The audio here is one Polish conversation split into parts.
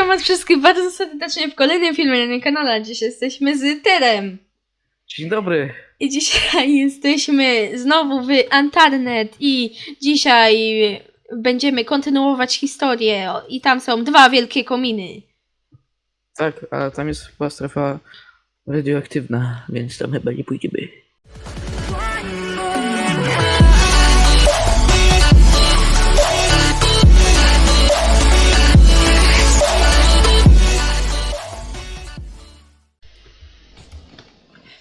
witam was wszystkich bardzo serdecznie w kolejnym filmie na moim kanale. Dziś jesteśmy z Terem. Dzień dobry. I dzisiaj jesteśmy znowu w Antarnet i dzisiaj będziemy kontynuować historię. I tam są dwa wielkie kominy. Tak, a tam jest chyba strefa radioaktywna, więc tam chyba nie pójdziemy.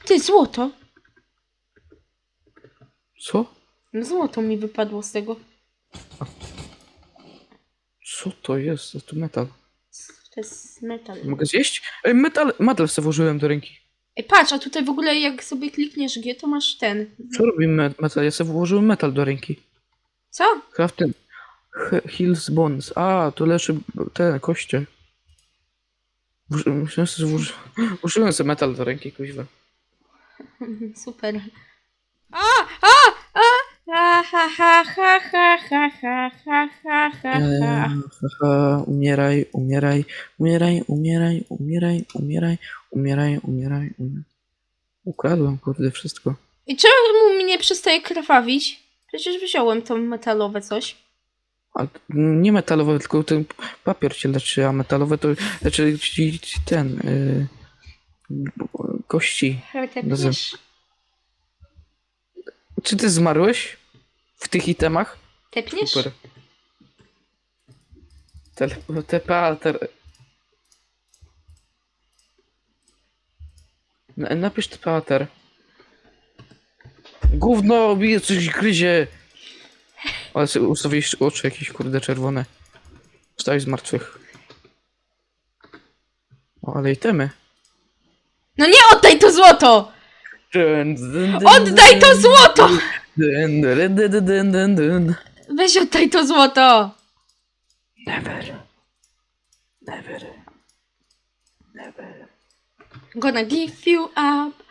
Ty, złoto! Co? No złoto mi wypadło z tego. Co to jest? To metal. To jest metal. Mogę zjeść? Ej, metal, metal sobie włożyłem do ręki. Ej, patrz, a tutaj w ogóle jak sobie klikniesz G, to masz ten. Co robi me metal? Ja sobie włożyłem metal do ręki. Co? He- Hills Bones. A, to leczy te koście. Włożyłem sobie metal do ręki, kuźwa. Super. A! A! A! Ha, ha, ha, ha, ha, ha, ha, ha, ha, ha, Eee, ha. haha, umieraj, umieraj, umieraj, umieraj, umieraj, umieraj, umieraj, umieraj, umieraj. Ukradłem, kurde, wszystko. I czemu mi nie przestaje krwawić? Przecież wziąłem to metalowe coś. A nie metalowe, tylko ten papier cię leczy, a metalowe to leczy ci ci ten, yy, kości. Tepniesz? Czy ty zmarłeś w tych itemach? Tepniesz? Super. Tele, TPA, ter... Na- Napisz teater. Gówno, bije coś gryzie. Ale sobie ustawiłeś oczy jakieś kurde czerwone. Wstałeś z martwych. O, ale itemy. No nie oddaj to złoto! Oddaj to złoto! Weź oddaj to złoto! Never. Never. Gonna give you up.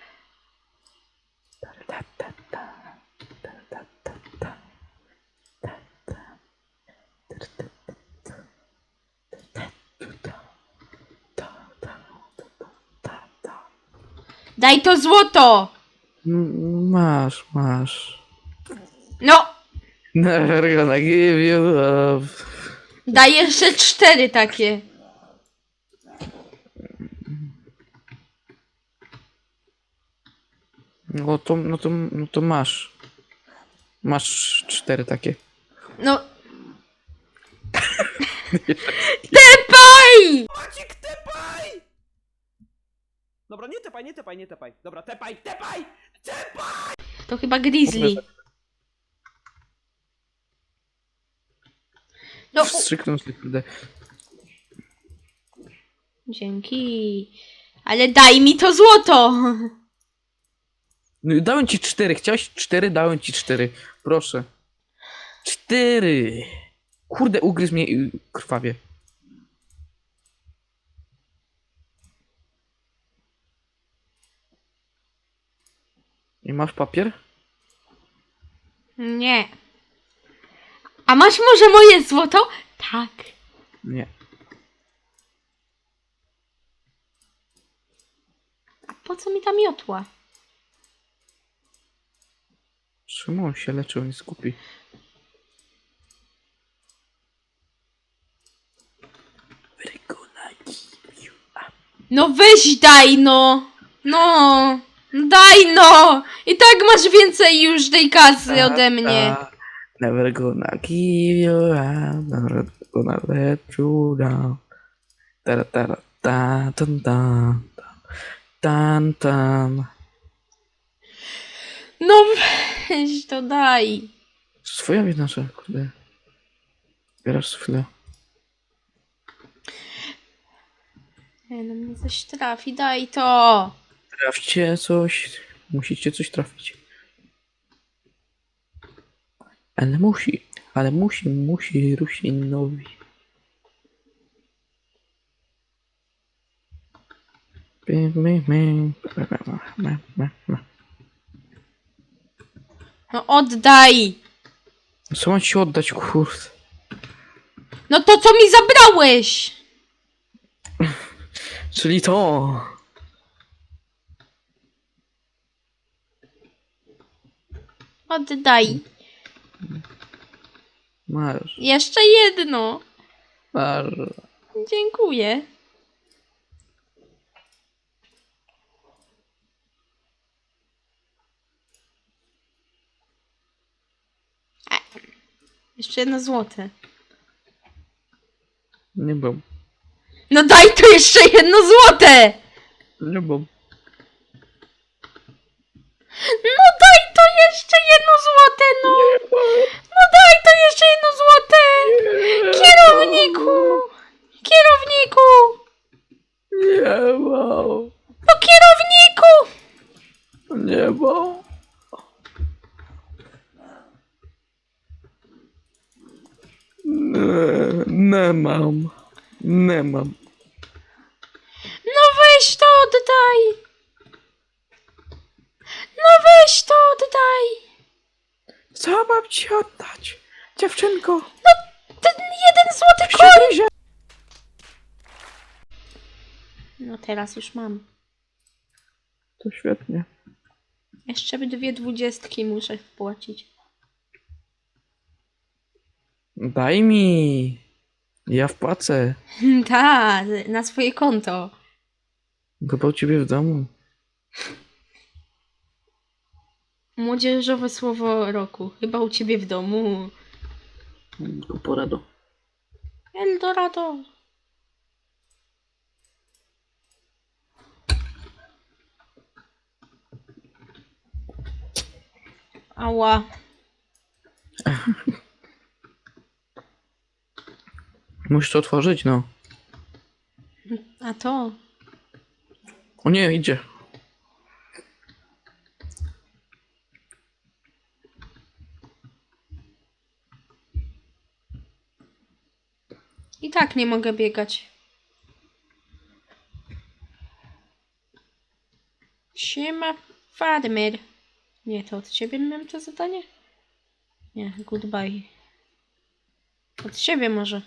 Daj to złoto! M- Masz, masz. No, Never gonna give you up. daj jeszcze cztery takie. No to, no to, no to masz. Masz cztery takie. No. Tepaj! Maciek, tepaj! Dobra, nie tepaj, nie tepaj, nie tepaj. Dobra, tepaj, tepaj! Tepaj! To chyba Grizzly. No, u- Wstrzyknął się kurde. dzięki. Ale daj mi to złoto! No i dałem ci cztery. Chciałeś cztery, dałem ci cztery. Proszę. Cztery. Kurde, ugryzł mnie i krwawie. I masz papier? Nie. A masz może moje złoto? Tak. Nie. A po co mi ta miotła? Czemu on się leczył, nie skupi? No weź daj no! No! Daj no! I tak masz więcej już tej kasy ode mnie. Ta, Never gonna give you up, never gonna let you down. Tara, tara, ta, tan, tan, tan, tan. No weź to daj. Swoja wina, że kurde. Bierasz chwilę. Nie, no mnie coś trafi, daj to. Trafcie coś. Musicie coś trafić. Ale musi, ale musi, musi Rusinowi. No oddaj. Co mam ci oddać, kurde? No to co mi zabrałeś? Czyli to. Oddaj. Masz, Jeszcze jedno. masz. Dziękuję. E, Jeszcze jedno złote. Nie mam. No daj tu jeszcze jedno złote! Nie mam. No daj to jeszcze jedno złote, no! No daj to jeszcze jedno złote! Kierowniku! Kierowniku! Nie mam. No kierowniku! Nie mam. Nie, nie mam. Nie mam. No weź to oddaj! No weź to oddaj! Co mam ci oddać? Dziewczynko. Ten jeden złoty koń! Przegryzie. No teraz już mam. To świetnie. Jeszcze dwie dwudziestki muszę wpłacić. Daj mi. Ja wpłacę. Tak, na swoje konto. Chyba u ciebie w domu. Młodzieżowe słowo roku. Chyba u ciebie w domu. Porado. Eldorado. Ała. Musisz to otworzyć, no. A to? O nie, idzie. I tak nie mogę biegać. Siema, farmer. Nie, to od ciebie miałem to zadanie? Nie, goodbye. Od ciebie może.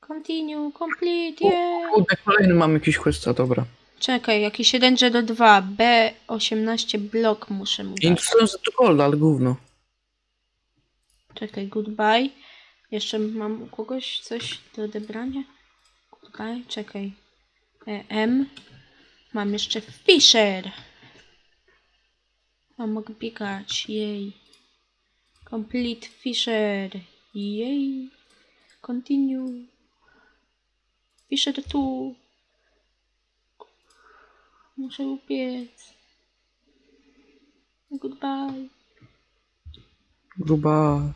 Continue, complete, yeah. Kurde, kolejny mam jakiś questa, dobra. Czekaj, jakiś 1 do 2, B18 blok muszę mu dać. to jest to gold, ale gówno. Czekaj, goodbye. Jeszcze mam u kogoś coś do odebrania? Goodbye, czekaj. E, M. Mam jeszcze Fisher. A mogę biegać, jej. Complete Fisher. Jej. Continue. Fisher tu. Muszę upiec. Goodbye. Gruba.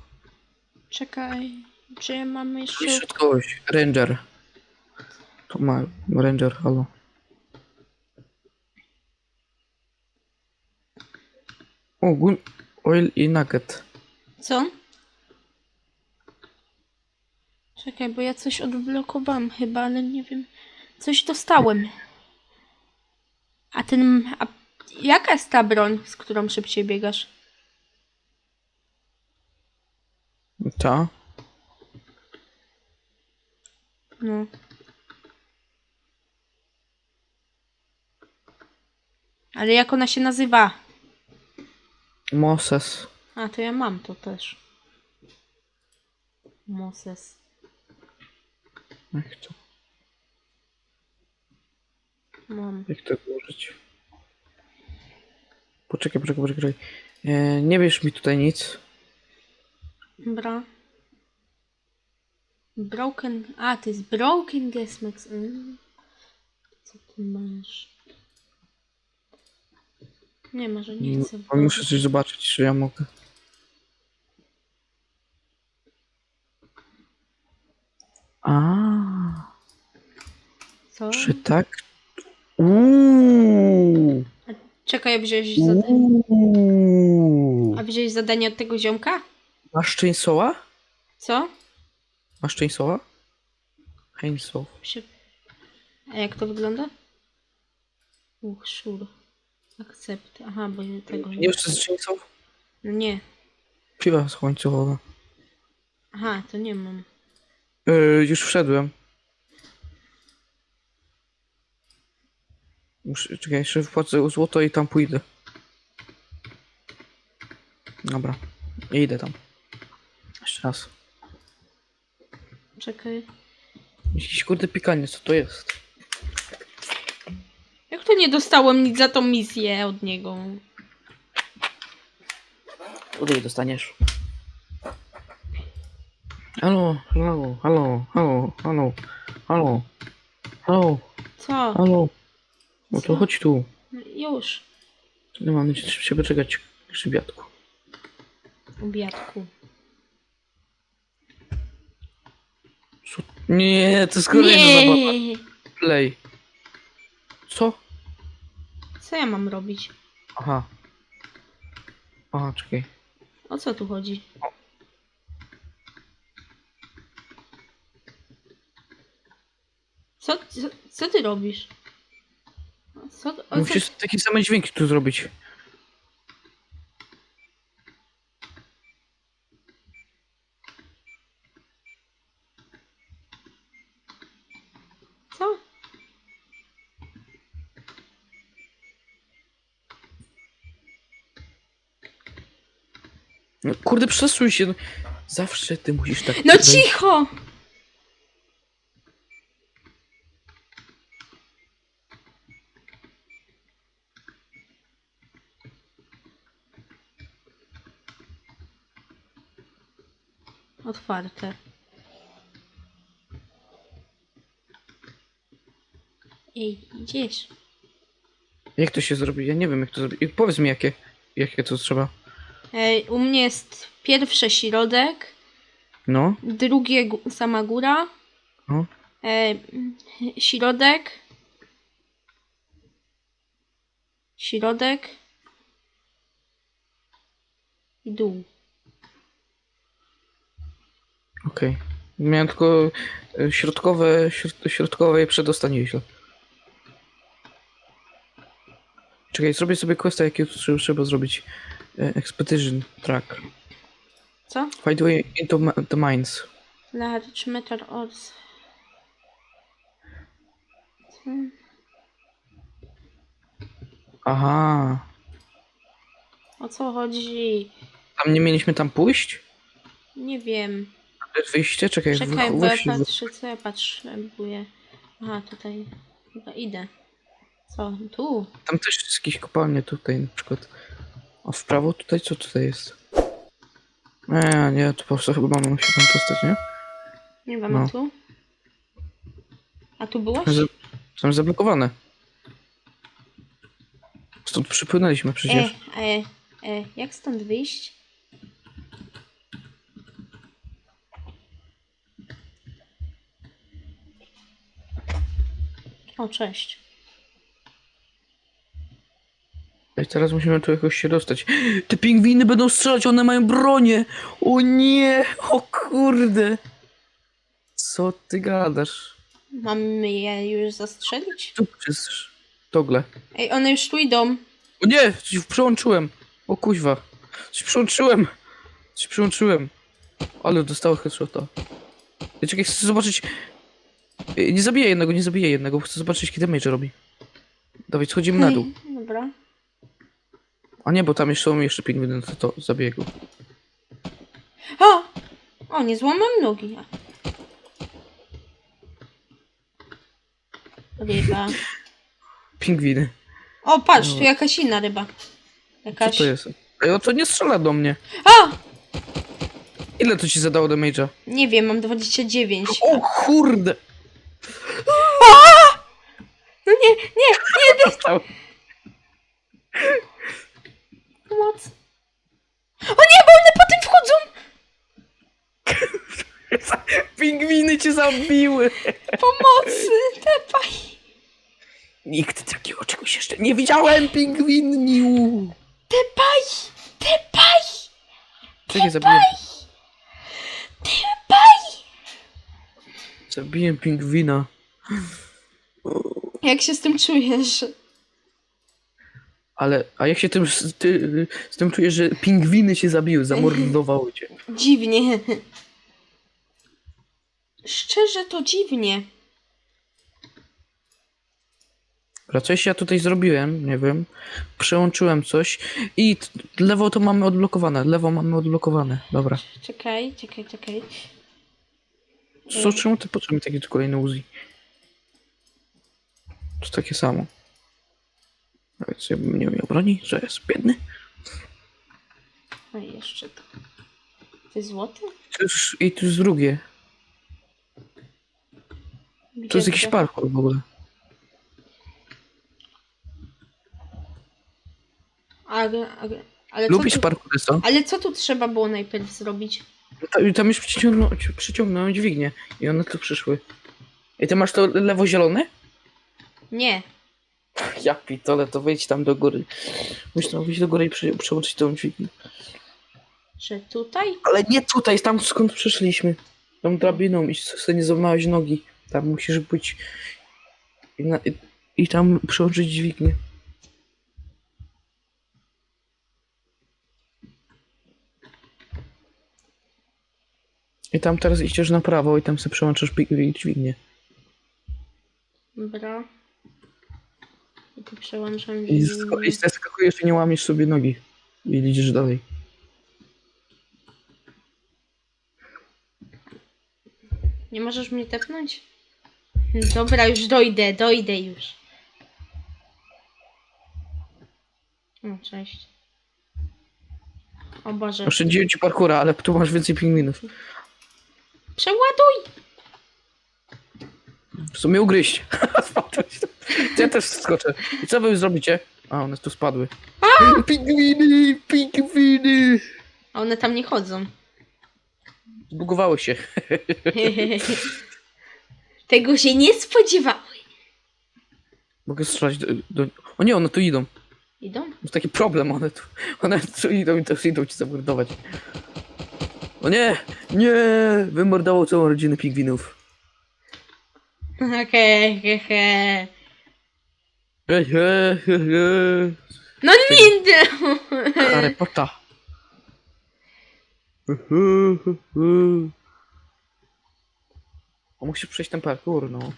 Czekaj, czy mamy jeszcze... Od kogoś. Ranger. To ma Ranger, halo. O, gun, oil i nugget. Co? Czekaj, bo ja coś odblokowałam chyba, ale nie wiem. Coś dostałem. A ten... A jaka jest ta broń, z którą szybciej biegasz? Ta? No. Ale jak ona się nazywa? Moses. A, to ja mam to też. Moses. Jak to, Mam. jak to użyć? Poczekaj, poczekaj, poczekaj. E, nie wiesz mi tutaj nic. Dobra. Broken. A, to jest Broken Gesmax. Mm. Co ty masz? Nie, może nie chcę. Mm, Muszę coś zobaczyć, czy ja mogę. A, Co? czy tak? Uuu. Czekaj, a wziąłeś zadanie. Uuu. A wziąłeś zadanie od tego ziomka? Masz chainsawa? Co? Masz chainsawa? Chainsaw. Przy... A jak to wygląda? Uch, szur. Akcept. Aha, bo tego Nie nie. jest chainsaw? No nie. Piła z łańcuchowa. Aha, to nie mam. Yy, już wszedłem. Muszę, czekaj, jeszcze wpłacę złoto i tam pójdę. Dobra, idę tam. Jeszcze raz. Czekaj. Jakiś kurde pikanie, co to jest? Nie dostałem nic za tą misję od niego? Tutaj dostaniesz. Halo, halo, halo, halo, halo, halo, halo, Co? halo. No to Co? chodź tu. Już. Nie mam nic, trzeba poczekać, grzybiatku. Obiadku. Co? Nie, to jest kolejna zabawa. Nie! Play. Co? Co ja mam robić? Aha. Aha, czekaj. O co tu chodzi? Co, co, co ty robisz? Co, o co, Musisz takie same dźwięki tu zrobić. co? No, kurde, przesuń się. no. Zawsze ty musisz tak... No cicho! Otwarte. Ej, idziesz. Jak to się zrobi? Ja nie wiem, jak to zrobić. Powiedz mi, jakie, jakie to trzeba. U mnie jest pierwsze środek, No, drugie gó- sama góra, no. e, środek, środek i dół. Okej. Miałem tylko e, środkowe, środ, środkowe i przedostatnie źle. Czekaj, zrobię sobie questa, jakie tu trzeba zrobić. E, Expedition track. Co? Find way into the mines. Large metal ores. Aha. O co chodzi? Tam nie mieliśmy tam pójść? Nie wiem. Jest wyjście? Czekaj, Czekaj, bo ja patrzę, co ja potrzebuję. Aha, tutaj. Chyba idę. Co? Tu? Tam też jest jakieś kopalnie tutaj na przykład. A w prawo tutaj co tutaj jest? Nie, nie, to po prostu chyba mamy się tam dostać, nie? Nie wiem, No. a tu? A tu byłaś? Za- tam zablokowane. Stąd przypłynęliśmy E, przecież. e, e, jak stąd wyjść? O, cześć. I teraz musimy tu jakoś się dostać. Te pingwiny będą strzelać, one mają bronię! O nie! O kurde! Co ty gadasz? Mamy je już zastrzelić? Tu przez togle. Ej, one już tu idą. O nie! Coś przyłączyłem! O kuźwa! Coś przyłączyłem! Coś przyłączyłem! Ale dostało headshota. Ja czekaj, chcę zobaczyć... Ej, Nie zabiję jednego, nie zabiję jednego, chcę zobaczyć, kiedy damage robi. Dawaj, schodzimy na dół. Ej, Dobra. A nie, bo tam jeszcze są jeszcze pingwiny, no to, go. O! O, nie złamam nogi. Ryba. Pingwiny. O, patrz, tu jakaś inna ryba. Co Jakaś... to jest? Ej, o to nie strzela do mnie. A! Ile to ci zadało damage'a? Nie wiem, mam 29. O kurde! No nie, nie, nie, Dostał. pomoc. O nie, bo one potem wchodzą! Pingwiny cię zabiły! Pomocy! Tepaj! Nikt takiego czegoś jeszcze nie widziałem, pingwiniu! Tepaj! Tepaj! Czekaj, zabiję. Tepaj! Zabiję pingwina. Jak się z tym czujesz? Ale, a jak się tym, z, ty, z tym czujesz, że pingwiny cię zabiły, zamordowały cię? Dziwnie. Szczerze to dziwnie. Dobra, coś ja tutaj zrobiłem, nie wiem. Przełączyłem coś i t- lewo to mamy odblokowane, lewo mamy odblokowane. Dobra. Czekaj, czekaj, czekaj. Co, czemu ty potrzebny taki tu kolejny Uzi? To takie samo. A Więc ja bym nie miał broni, że jest biedny. A jeszcze to. Złoty? To już, I tu jest drugie. Gdzie To jest jakiś parkour w ogóle. Ale, ale, ale, co Lubisz tu, parkour, co? ale co tu trzeba było najpierw zrobić? Ta- Tam już przyciągnąłem, przyciągnąłem dźwignię i one tu przyszły. I ty masz to lewo zielone? Nie. Ja pitole, to wejdź tam do góry. Musisz tam wyjść do góry i prze, przełączyć tą dźwignię. Że tutaj? Ale nie tutaj, tam skąd przyszliśmy. Tą drabiną i sobie nie złamałeś nogi. Tam musisz być i, na, i, i tam przełączyć dźwignię. I tam teraz idziesz na prawo i tam sobie przełączasz dźwignię. Dobra. I tu przełączam I, dźwignię. i skakujesz i nie łamiesz sobie nogi. I idziesz dalej. Nie możesz mnie tepnąć? Dobra, już dojdę, dojdę już. O, cześć. O Boże. Oszczędziłem ci parkura, ale tu masz więcej pingwinów. Przeładuj! W sumie ugryźć. Spadłeś. Ja też skoczę. I co wy zrobicie? A, one tu spadły. Pingwiny! Pingwiny! A one tam nie chodzą. Zbugowały się. Tego się nie spodziewały. Mogę strzelać do, do... O nie, one tu idą. Idą? To taki problem, one tu, one tu idą i też idą ci zamordować. O nie! Nie! Wymordował całą rodzinę pingwinów. He, he, he. He, he, he, he. No nie. Harry Potter. He, he, he, he. O, musisz przejść ten parkour, no.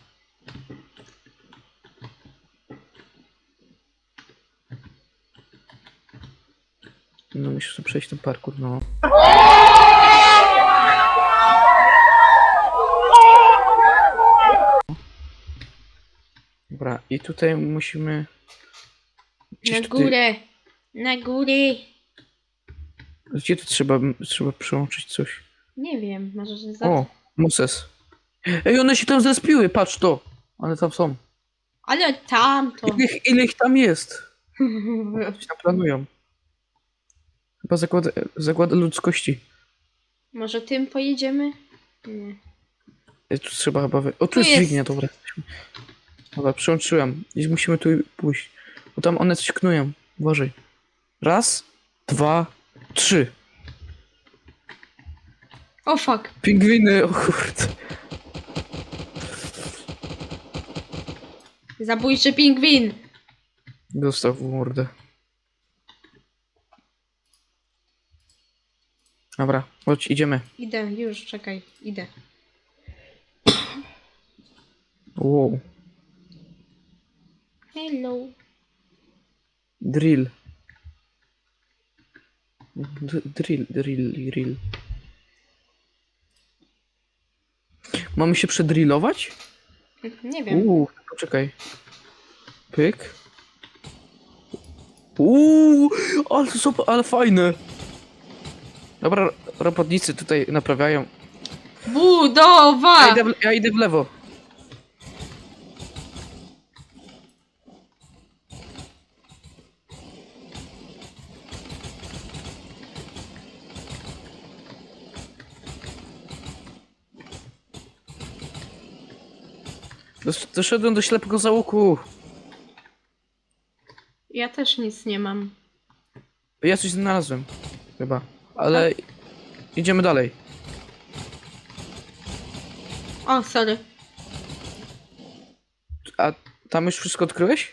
No, musisz przejść ten parkour, no. Dobra, i tutaj musimy... gdzieś Na tutaj- górę. Na górę. Gdzie tu trzeba, trzeba przełączyć coś? Nie wiem, może że za... O, Moses. Ej, one się tam zespiły, patrz to. One tam są. Ale tamto. Ile ich, ile ich tam jest? Coś tam planują. Chyba zakład, zakład ludzkości. może tym pojedziemy? Nie. Ej, Tu trzeba chyba... Wy... O, tu Tu jest jest. dźwignia, dobra. Dobra, przełączyłem. I musimy tu pójść. Bo tam one coś knują. Uważaj. Raz, dwa, trzy. O fuck. Pingwiny, o kurde. Zabójczy pingwin. Dostał w mordę. Dobra, chodź, idziemy. Idę, już, czekaj, idę. Wow. Hello. Drill. D drill, drill, drill. Mamy się przedrillować? Nie wiem. Uuu, poczekaj. Pyk. Uuu, ale, super, ale fajne. Dobra, robotnicy tutaj naprawiają. Ja Budowa! idę w, ja idę w lewo. Dos- Doszedłem do ślepego załuku. Ja też nic nie mam. Ja coś znalazłem. Chyba. Ale idziemy dalej. O, sorry. A tam już wszystko odkryłeś?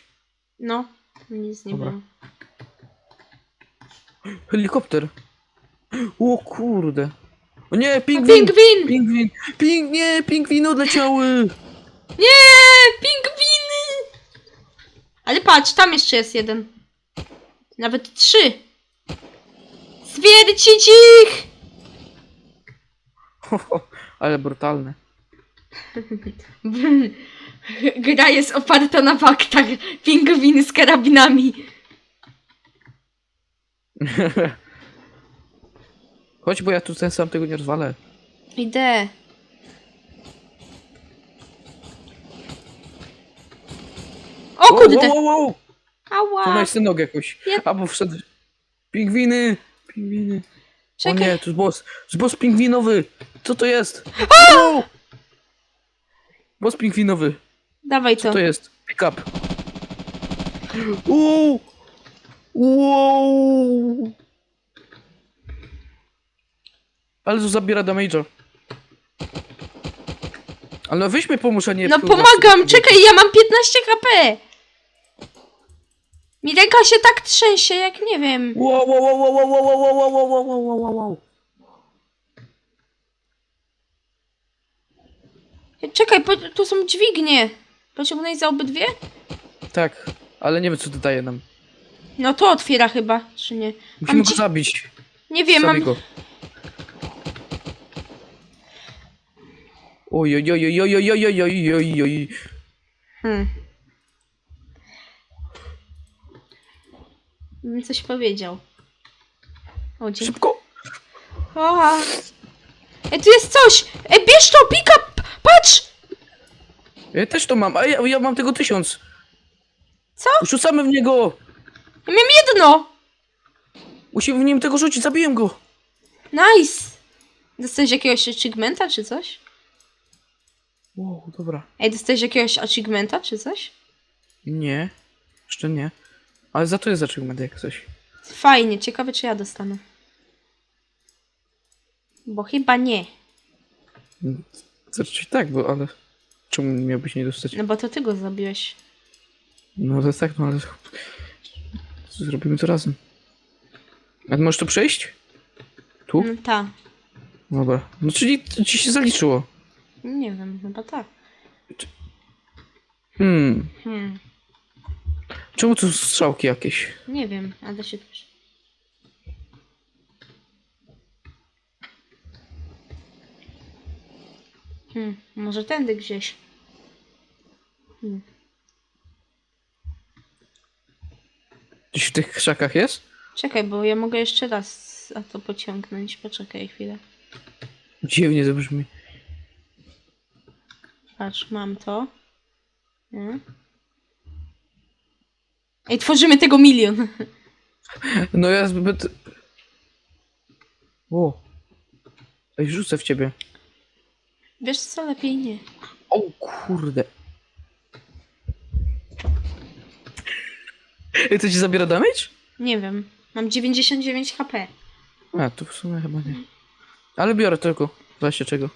No, nic nie Dobra. mam. Helikopter. O kurde. O nie, pingwin! Pingwin! Pingwin! Ping, nie, pingwiny odleciały! Nie! Pingwiny! Ale patrz, tam jeszcze jest jeden. Nawet trzy. Zwiercić ich! Ale brutalne. Gra jest oparta na faktach. Pingwiny z karabinami. Chodź, bo ja tu ten sam tego nie rozwalę. Idę. O kurde! Wow, wow, wow. Ała! To jest nogę jakoś. Ja- Albo wszedł. Pingwiny! Pingwiny. O Czekaj. nie, to jest boss. To jest boss pingwinowy. Co to jest? Wow! Boss pingwinowy. Dawaj Co to. to jest? Pick up. Wow! Wow! Ale to zabiera damage'a. Ale weź mnie pomóż, a nie... No pomagam! sobie. Czekaj, ja mam 15 HP! Mi ręka się tak trzęsie, jak nie wiem. Wow, wow, wow, wow, wow, wow, wow, wow, wow, wow, wow, wow, wow. Czekaj, po, tu są dźwignie. Pociągnąć za obydwie? Tak, ale nie wiem co to daje nam. No to otwiera chyba, czy nie? Musimy Mam go zabić. Nie wiem, Zabij mam... go. Oj, oj, oj, oj, oj, oj, oj, oj, oj, oj. Hmm. Bym coś powiedział. O. Szybko! O, Ej, tu jest coś! Ej, bierz to, pick up! Patrz! Ja też to mam, a ja, ja mam tego tysiąc. Co? Rzucamy w niego! Ja miałem jedno! Musimy w nim tego rzucić, zabiję go! Nice! Dostałeś jakiegoś achievementa, czy coś? Wow, dobra. Ej, dostałeś jakiegoś achievementa, czy coś? Nie, jeszcze nie. Ale za to jest achievement jak coś. Fajnie, ciekawe czy ja dostanę. Bo chyba nie. Znaczy tak, bo ale... Czemu miałbyś nie dostać? No bo to ty go zabiłeś. No ale tak, no ale... Zrobimy to razem. A ty możesz tu przejść? Tu? No, ta. Dobra. No czyli ci się zaliczyło. Nie wiem, chyba tak. Hmm. Hmm. Czemu tu strzałki jakieś? Nie wiem, ale się też. Hmm, może tędy gdzieś. Hmm. Gdzieś w tych krzakach jest? Czekaj, bo ja mogę jeszcze raz a to pociągnąć. Poczekaj chwilę. Dziwnie to brzmi. Patrz, mam to. Nie? Ej, tworzymy tego milion. No ja zbyt... O. Ej, rzucę w ciebie. Wiesz co, lepiej nie. O kurde. Ej, to ci zabiera damage? Nie wiem. Mam 99 HP. A, to w sumie chyba nie. Ale biorę tylko. Właśnie czego.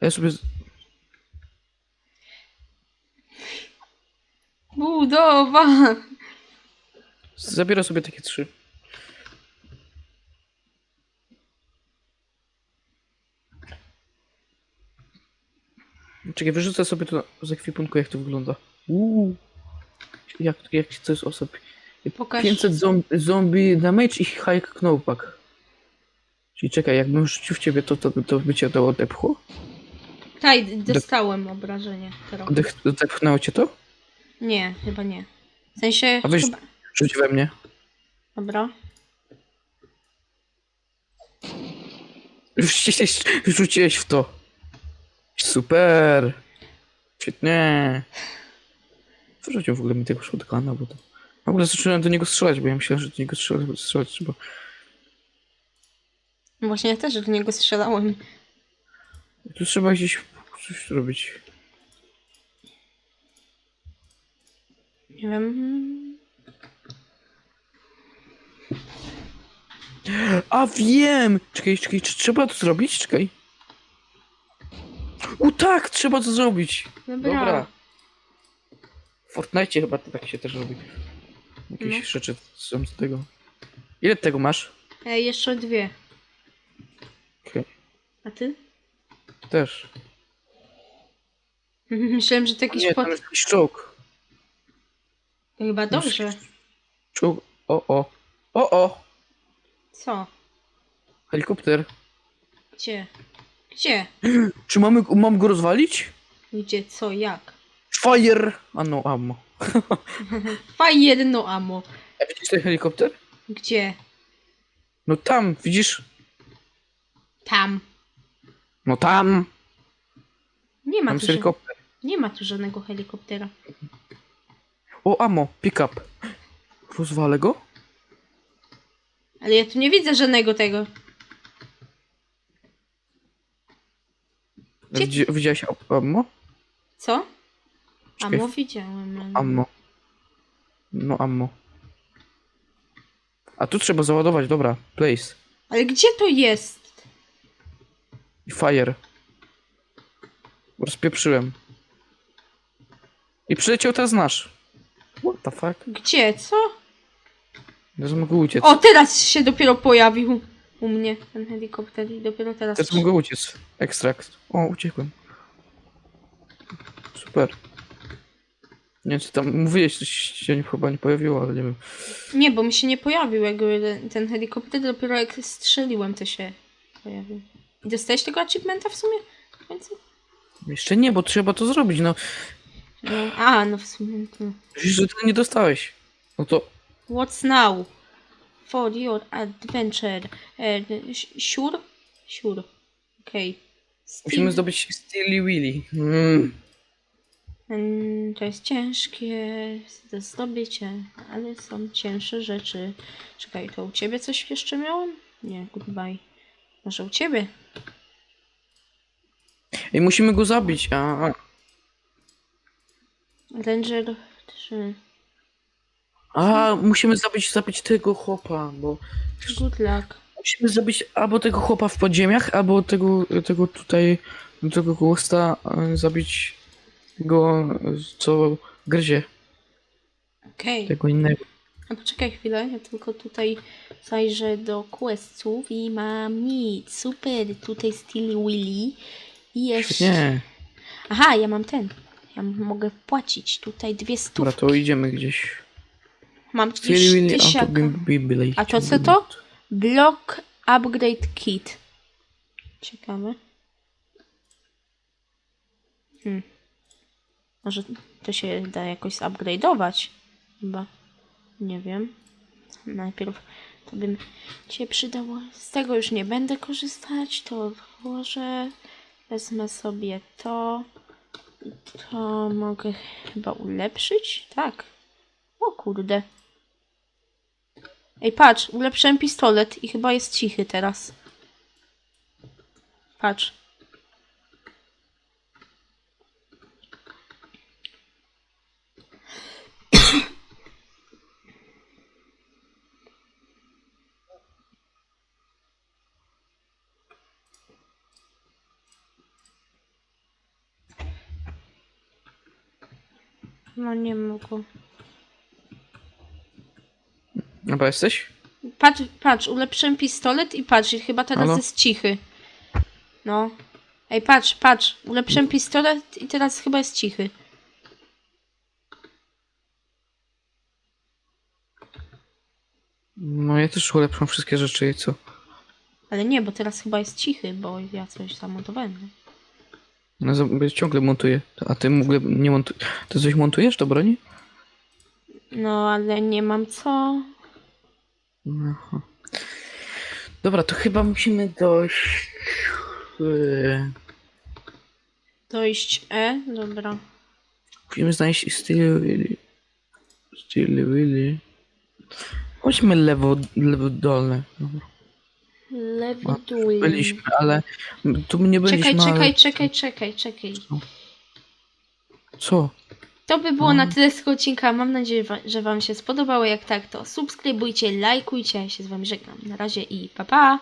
Ja sobie... z- Budowa! Zabiorę sobie takie trzy. Czekaj, wyrzucę sobie to z ekwipunku, jak to wygląda. Uuu. Jak, jak to jest osób? Pokaż. 500 zom zombie damage i high knowback. Czyli czekaj, jakbym rzucił w ciebie, to, to, to by cię dało odepchło? Taj, dostałem obrażenie Odepchnęło cię to? Nie, chyba nie. W sensie. A weź- Chyba... Rzuć we mnie. Dobra. Rzuciłeś, rzuciłeś w to. Super. Świetnie. Wrzucił w ogóle mi tego shotguna, bo to... W ogóle zacząłem do niego strzelać, bo ja myślałem, że do niego strzelać, strzelać trzeba. Właśnie ja też do niego strzelałem. Tu trzeba gdzieś coś robić. Nie wiem. A wiem! Czekaj, czekaj, czy trzeba to zrobić? Czekaj. O tak, trzeba to zrobić. Dobra. Dobra. W Fortnite chyba to tak się też robi. Jakieś No. rzeczy są z tego. Ile tego masz? Ej, jeszcze dwie. A ty? Też. Myślałem, że to jakiś Nie, pod... tam jest jakiś czołg. Chyba dobrze. Czołg. O, o. O, o! Co? Helikopter. Gdzie? Gdzie? Czy mamy, mam go rozwalić? Gdzie? Co? Jak? Fire! A no, ammo. Faj jedno amo. A widzisz ten helikopter? Gdzie? No tam, widzisz? Tam. No tam. Nie ma Tam tu, jest helikopter. nie ma tu żadnego helikoptera. O, ammo, pick up. Rozwalę go? Ale ja tu nie widzę żadnego tego. Gdzie- Widzi, widziałeś a- ammo? Co? Czekaj. Amo widziałem. ale- Ammo. No, ammo. A tu trzeba załadować, dobra. Place. Ale gdzie to jest? I fire. Rozpieprzyłem. I przyleciał teraz nasz. What the fuck? Gdzie? Co? Teraz mogę uciec. O, teraz się dopiero pojawił u mnie ten helikopter i dopiero teraz. Teraz mogę uciec. Ekstrakt. O, uciekłem. Super. Nie wiem, czy tam mówiłeś, coś się chyba nie pojawiło, ale nie wiem. Nie, bo mi się nie pojawił jakby ten, ten helikopter, dopiero jak strzeliłem to się pojawił. I dostałeś tego achievementa w sumie? Jeszcze nie, bo trzeba to zrobić, no. No, a, no w sumie to... Widzisz, że ty nie dostałeś. No to What's now? For your adventure. E, sure? Sure. Okej. musimy zdobyć Steely Willy. Mm. Mm, To jest ciężkie do zdobycia, ale są cięższe rzeczy. Czekaj, to u ciebie coś jeszcze miałem? Nie, goodbye. Może u ciebie? I musimy go zabić, a... a- Ranger 3. A, musimy zabić, zabić tego chłopa, bo... Good luck. Musimy zabić albo tego chłopa w podziemiach, albo tego, tego tutaj, tego głosta, e, zabić go, e, co gryzie, Okej. tego innego. A poczekaj chwilę, ja tylko tutaj zajrzę do questów i mam nic. Super, tutaj Steely Willy. I jeszcze... Nie, Aha, ja mam ten. Ja mogę wpłacić tutaj dwie dobra, stówki. to idziemy gdzieś. Mam Willy, tysiaka. A to co to? Block Upgrade Kit. Ciekawe. Hmm. Może to się da jakoś zupgrade'ować. Chyba. Nie wiem. Najpierw to bym cię przydało. Z tego już nie będę korzystać. To odłożę. Wezmę sobie to. To mogę chyba ulepszyć? Tak. O kurde. Ej, patrz, ulepszyłem pistolet i chyba jest cichy teraz. Patrz. No nie mogło. Dobra, jesteś? Patrz, patrz, ulepszyłem pistolet i patrz, i chyba teraz Halo? jest cichy. No. Ej, patrz, patrz, ulepszyłem pistolet i teraz chyba jest cichy. No ja też ulepszam wszystkie rzeczy i co? Ale nie, bo teraz chyba jest cichy, bo ja coś zamontowałem. nie? No, za- ciągle montuję. A ty w ogóle nie montujesz? Ty coś montujesz do broni? No, ale nie mam co. Aha. Dobra, to chyba musimy dojść. e, Dojść E, dobra. Musimy znaleźć Steely Willy. Steely Willy. Chodźmy lewo, lewo dolne. Dobra. Dół. Byliśmy, ale tu nie byliśmy. Czekaj, czekaj, ale... czekaj, czekaj, czekaj. Co? To by było na No. tyle z tego odcinka. Mam nadzieję, że Wam się spodobało. Jak tak, to subskrybujcie, lajkujcie. Ja się z Wami żegnam. Na razie i pa pa!